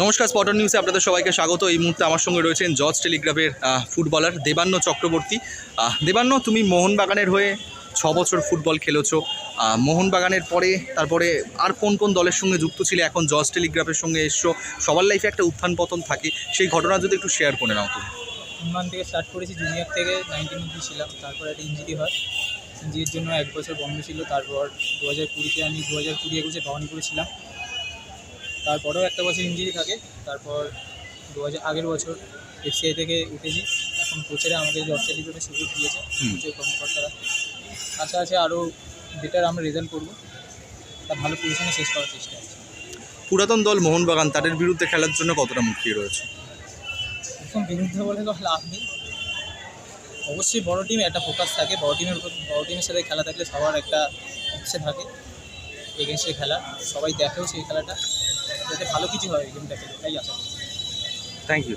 নমস্কার স্পটন নিউজে আপনাদের সবাইকে স্বাগত। এই মুহূর্তে আমার সঙ্গে রয়েছেন জজ টেলিগ্রাফের ফুটবলার দেবান্ন চক্রবর্তী। দেবান্ন, তুমি মোহনবাগানের হয়ে ছ বছর ফুটবল খেলেছো। মোহনবাগানের পরে, তারপরে আর কোন কোন দলের সঙ্গে যুক্ত ছিলে? এখন জজ টেলিগ্রাফের সঙ্গে এসছো। সবার লাইফে একটা উত্থান পতন থাকে। সেই ঘটনা যদি একটু শেয়ার করে নাও তুমি উন্মান থেকে স্টার্ট করেছি জুনিয়র থেকে নাইনটিন অব্দি ছিলাম। তারপর একটা ইঞ্জুরি হয়। ইঞ্জুরির জন্য এক বছর বন্ধ ছিল। তারপর দু হাজার কুড়িতে আমি দু হাজার কুড়ি একুশে ভবানীপুরে ছিলাম। তারপরেও একটা বছর ইঞ্জুরি থাকে তারপর দু হাজার আগের বছর এফসিআই থেকে উঠেছি এখন কোচেরা আমাকে জব সেলিব্রেটে সুযোগ দিয়েছে কোচের কর্মকর্তারা। আশা আছে আরও বেটার আমরা রেজাল্ট করব তা ভালো পজিশনে শেষ করার চেষ্টা আছে পুরাতন দল মোহনবাগান তাদের বিরুদ্ধে খেলার জন্য কতটা মুক্তি রয়েছে? এখন বিরুদ্ধে বলে তো লাভ নেই। অবশ্যই বড় টিম একটা ফোকাস থাকে বড় টিমের উপর বড় টিমের সাথে খেলা থাকলে সবার একটা ইচ্ছে থাকে এগেনস্টে খেলা সবাই দেখেও সেই খেলাটা। যাতে ভালো কিছু হয় গেমটাকে তাই আশা। Thank you